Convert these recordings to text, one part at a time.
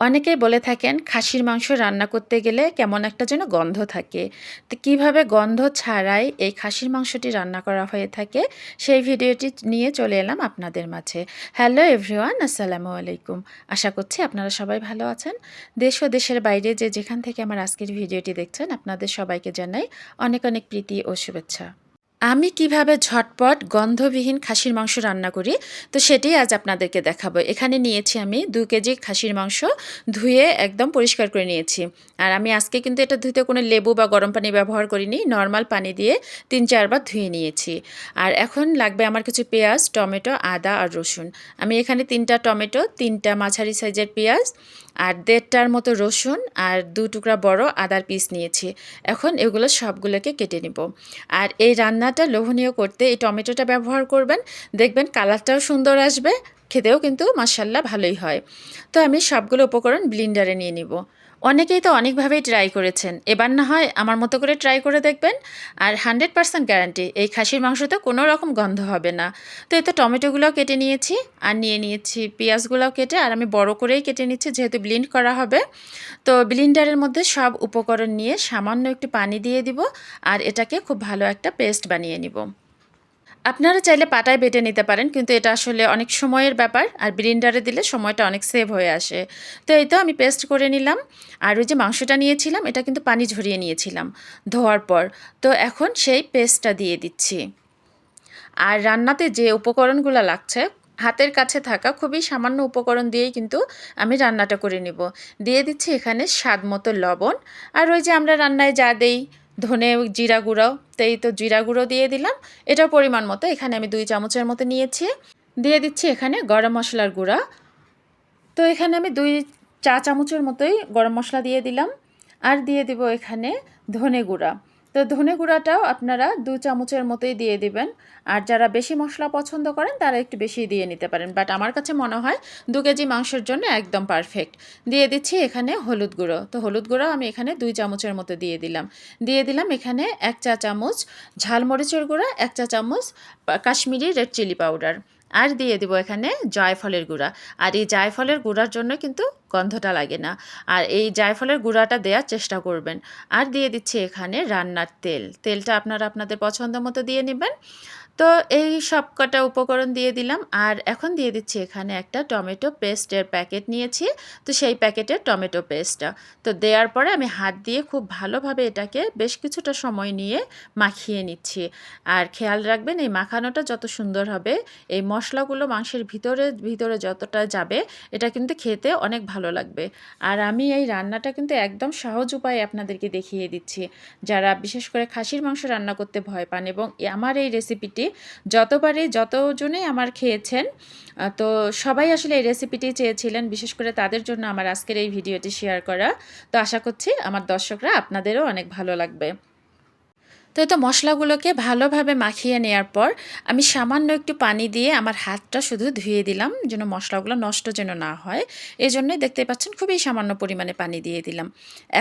অনেকেই বলে থাকেন, খাসির মাংস রান্না করতে গেলে কেমন একটা যেন গন্ধ থাকে। তো কীভাবে গন্ধ ছাড়াই এই খাসির মাংসটি রান্না করা হয়ে থাকে, সেই ভিডিওটি নিয়ে চলে এলাম আপনাদের মাঝে। হ্যালো এভরিওয়ান, আসসালামু আলাইকুম। আশা করছি আপনারা সবাই ভালো আছেন। দেশ ও দেশের বাইরে যে যেখান থেকে আমার আজকের ভিডিওটি দেখছেন, আপনাদের সবাইকে জানাই অনেক অনেক প্রীতি ও শুভেচ্ছা। আমি কীভাবে ঝটপট গন্ধবিহীন খাসির মাংস রান্না করি? তো সেটাই আজ আপনাদেরকে দেখাবো। এখানে নিয়েছি আমি দু কেজি খাসির মাংস ধুয়ে একদম পরিষ্কার করে নিয়েছি। আর আমি আজকে কিন্তু এটা ধুতে কোনো লেবু বা গরম পানি ব্যবহার করিনি, নর্মাল পানি দিয়ে তিন চারবার ধুয়ে নিয়েছি। আর এখন লাগবে আমার কিছু পেঁয়াজ, টমেটো, আদা আর রসুন। আমি এখানে তিনটা টমেটো, তিনটা মাঝারি সাইজের পেঁয়াজ আর দেড়টার মতো রসুন আর দু টুকরা বড় আদার পিস নিয়েছি। এখন এগুলো সবগুলোকে কেটে নিব। আর এই রান্নাটা লোভনীয় করতে এই টমেটোটা ব্যবহার করবেন, দেখবেন কালারটাও সুন্দর আসবে, খেতেও কিন্তু মাসাল্লাহ ভালোই হয়। তো আমি সবগুলো উপকরণ ব্লিন্ডারে নিয়ে নিব। অনেকেই তো অনেকভাবেই ট্রাই করেছেন। এবার না হয় আমার মতো করে ট্রাই করে দেখবেন, আর হান্ড্রেড পার্সেন্ট গ্যারান্টি এই খাসির মাংসতে কোনো রকম গন্ধ হবে না। তো এই তো টমেটোগুলোও কেটে নিয়েছি, আর নিয়ে নিয়েছি পেঁয়াজগুলোও কেটে, আর আমি বড় করেই কেটে নিচ্ছি যেহেতু ব্লিন্ড করা হবে। তো ব্লিন্ডারের মধ্যে সব উপকরণ নিয়ে সামান্য একটু পানি দিয়ে দিব, আর এটাকে খুব ভালো একটা পেস্ট বানিয়ে নিব। আপনারা চাইলে পাটায় বেটে নিতে পারেন, কিন্তু এটা আসলে অনেক সময়ের ব্যাপার, আর ব্লিন্ডারে দিলে সময়টা অনেক সেভ হয়ে আসে। তো এই তো আমি পেস্ট করে নিলাম, আর ওই যে মাংসটা নিয়েছিলাম, এটা কিন্তু পানি ঝরিয়ে নিয়েছিলাম ধোয়ার পর। তো এখন সেই পেস্টটা দিয়ে দিচ্ছি। আর রান্নাতে যে উপকরণগুলো লাগছে, হাতের কাছে থাকা খুবই সামান্য উপকরণ দিয়েই কিন্তু আমি রান্নাটা করে নিব। দিয়ে দিচ্ছি এখানে স্বাদ মতো লবণ, আর ওই যে আমরা রান্নায় যা দেই ধনে জিরা গুঁড়াও তো এই তো জিরা গুঁড়ো দিয়ে দিলাম। এটা পরিমাণ মতো। এখানে আমি দুই চামচের মতো নিয়েছি। দিয়ে দিচ্ছি এখানে গরম মশলার গুঁড়া। তো এখানে আমি দুই চা চামচের মতোই গরম মশলা দিয়ে দিলাম। আর দিয়ে দিব এখানে ধনে গুঁড়া। তো ধনে গুঁড়াটাও আপনারা দু চামচের মতোই দিয়ে দিবেন। আর যারা বেশি মশলা পছন্দ করেন, তারা একটু বেশি দিয়ে নিতে পারেন। বাট আমার কাছে মনে হয় দু কেজি মাংসের জন্য একদম পারফেক্ট। দিয়ে দিচ্ছি এখানে হলুদ গুঁড়ো। তো হলুদ গুঁড়ো আমি এখানে দুই চামচের মতো দিয়ে দিলাম। দিয়ে দিলাম এখানে এক চা চামচ ঝালমরিচের গুঁড়া, এক চা চামচ কাশ্মীরি রেড চিলি পাউডার। আর দিয়ে দিব এখানে জয়ফলের গুঁড়া। আর এই জায়ফলের গুঁড়ার জন্য কিন্তু গন্ধটা লাগে না। আর এই জায়ফলের গুঁড়াটা দেওয়ার চেষ্টা করবেন। আর দিয়ে দিচ্ছি এখানে রান্নার তেল। তেলটা আপনারা আপনাদের পছন্দ মতো দিয়ে নেবেন। তো এই সব কটা উপকরণ দিয়ে দিলাম। আর এখন দিয়ে দিচ্ছি এখানে একটা টমেটো পেস্টের প্যাকেট নিয়েছি। তো সেই প্যাকেটের টমেটো পেস্টটা। তো দেওয়ার পরে আমি হাত দিয়ে খুব ভালোভাবে এটাকে বেশ কিছুটা সময় নিয়ে মাখিয়ে নিচ্ছি। আর খেয়াল রাখবেন, এই মাখানোটা যত সুন্দর হবে, এই মশলাগুলো মাংসের ভিতরে ভিতরে যতটা যাবে, এটা কিন্তু খেতে অনেক ভালো লাগবে। আর আমি এই রান্নাটা কিন্তু একদম সহজ উপায়ে আপনাদেরকে দেখিয়ে দিচ্ছি। যারা বিশেষ করে খাসির মাংস রান্না করতে ভয় পান এবং আমার এই রেসিপিটি যতবারই যতজনেই আমার খেয়েছেন তো সবাই আসলে এই রেসিপিটি চেয়েছিলেন, বিশেষ করে তাদের জন্য আমার আজকের এই ভিডিওটি শেয়ার করা। তো আশা করছি আমার দর্শকরা আপনাদেরও অনেক ভালো লাগবে। তো তো মশলাগুলোকে ভালোভাবে মাখিয়ে নেওয়ার পর আমি সামান্য একটু পানি দিয়ে আমার হাতটা শুধু ধুয়ে দিলাম যেন মশলাগুলো নষ্ট যেন না হয়। এই জন্যই দেখতে পাচ্ছেন খুবই সামান্য পরিমাণে পানি দিয়ে দিলাম।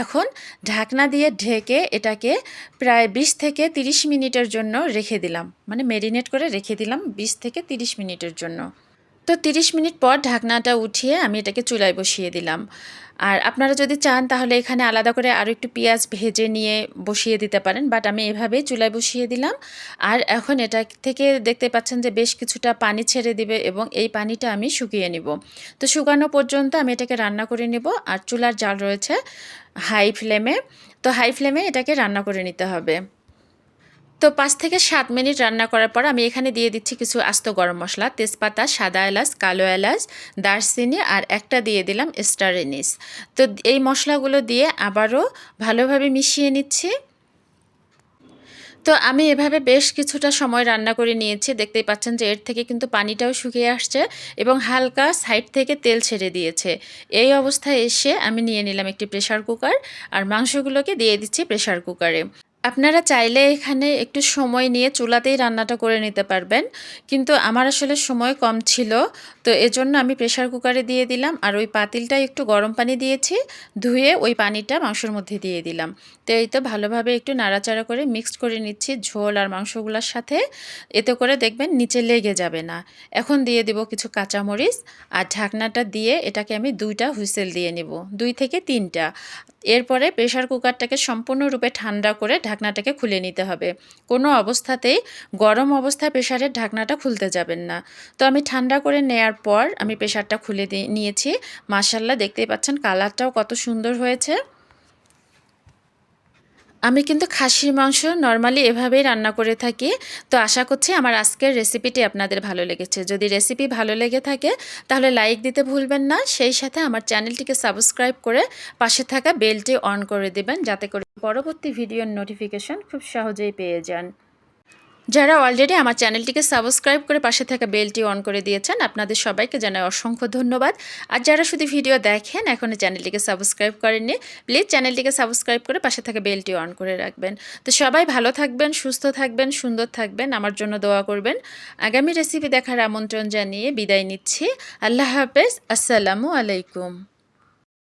এখন ঢাকনা দিয়ে ঢেকে এটাকে প্রায় বিশ থেকে তিরিশ মিনিটের জন্য রেখে দিলাম। মানে মেরিনেট করে রেখে দিলাম বিশ থেকে তিরিশ মিনিটের জন্য। তো 30 মিনিট পর ঢাকনাটা উঠিয়ে আমি এটাকে চুলায় বসিয়ে দিলাম। আর আপনারা যদি চান তাহলে এখানে আলাদা করে আরও একটু পেঁয়াজ ভেজে নিয়ে বসিয়ে দিতে পারেন বাট আমি এভাবেই চুলায় বসিয়ে দিলাম। আর এখন এটা থেকে দেখতে পাচ্ছেন যে বেশ কিছুটা পানি ছেড়ে দিবে এবং এই পানিটা আমি শুকিয়ে নিব। তো শুকানো পর্যন্ত আমি এটাকে রান্না করে নেব আর চুলার জাল রয়েছে হাই ফ্লেমে। তো হাই ফ্লেমে এটাকে রান্না করে নিতে হবে। তো পাঁচ থেকে সাত মিনিট রান্না করার পর আমি এখানে দিয়ে দিচ্ছি কিছু আস্ত গরম মশলা, তেজপাতা, সাদা এলাচ, কালো এলাচ, দারচিনি আর একটা দিয়ে দিলাম স্টার এনিস। তো এই মশলাগুলো দিয়ে আবারও ভালোভাবে মিশিয়ে নিচ্ছি। তো আমি এভাবে বেশ কিছুটা সময় রান্না করে নিয়েছি, দেখতেই পাচ্ছেন যে এর থেকে কিন্তু পানিটাও শুকিয়ে আসছে এবং হালকা সাইড থেকে তেল ছেড়ে দিয়েছে। এই অবস্থায় এসে আমি নিয়ে নিলাম একটি প্রেশার কুকার আর মাংসগুলোকে দিয়ে দিচ্ছি প্রেশার কুকারে। আপনারা চাইলে এখানে একটু সময় নিয়ে চুলাতেই রান্নাটা করে নিতে পারবেন। কিন্তু আমার আসলে সময় কম ছিল, তো এজন্য আমি প্রেশার কুকারে দিয়ে দিলাম আর ওই পাতিলটা একটু গরম পানি দিয়েছি, ধুয়ে ওই পানিটা মাংসের মধ্যে দিয়ে দিলাম। তো এই তো ভালোভাবে একটু নাড়াচাড়া করে মিক্সড করে নিচ্ছি ঝোল আর মাংসগুলোর সাথে। এতে করে দেখবেন নিচে লেগে যাবে না। এখন দিয়ে দিব কিছু কাঁচামরিচ আর ঢাকনাটা দিয়ে এটাকে আমি দুইটা হুইসেল দিয়ে নিব, দুই থেকে তিনটা। এরপরে প্রেশার কুকারটাকে সম্পূর্ণরূপে ঠান্ডা করে ঢাকনাটাকে খুলে নিতে হবে। কোনো অবস্থাতেই গরম অবস্থায় প্রেশারের ঢাকনাটা খুলতে যাবেন না। তো আমি ঠান্ডা করে নেয়ার পর আমি প্রেশারটা খুলে নিয়েছি। মাসাল্লাহ দেখতেই পাচ্ছেন কালারটাও কত সুন্দর হয়েছে। আমি কিন্তু খাসির মাংস নর্মালি এভাবেই রান্না করে থাকি। তো আশা করছি আমার আজকের রেসিপিটি আপনাদের ভালো লেগেছে। যদি রেসিপি ভালো লেগে থাকে, তাহলে লাইক দিতে ভুলবেন না। সেই সাথে আমার চ্যানেলটিকে সাবস্ক্রাইব করে পাশে থাকা বেলটি অন করে দেবেন, যাতে করে পরবর্তী ভিডিওর নোটিফিকেশন খুব সহজেই পেয়ে যান। যারা অলরেডি আমার চ্যানেলটিকে সাবস্ক্রাইব করে পাশে থাকা বেলটি অন করে দিয়েছেন, আপনাদের সবাইকে জানাই অসংখ্য ধন্যবাদ। আর যারা শুধু ভিডিও দেখেন এখনও চ্যানেলটিকে সাবস্ক্রাইব করেননি প্লিজ চ্যানেলটিকে সাবস্ক্রাইব করে পাশে থাকা বেলটি অন করে রাখবেন। তো সবাই ভালো থাকবেন, সুস্থ থাকবেন, সুন্দর থাকবেন, আমার জন্য দোয়া করবেন। আগামী রেসিপি দেখার আমন্ত্রণ জানিয়ে বিদায় নিচ্ছি। আল্লাহ হাফেজ, আসসালামু আলাইকুম।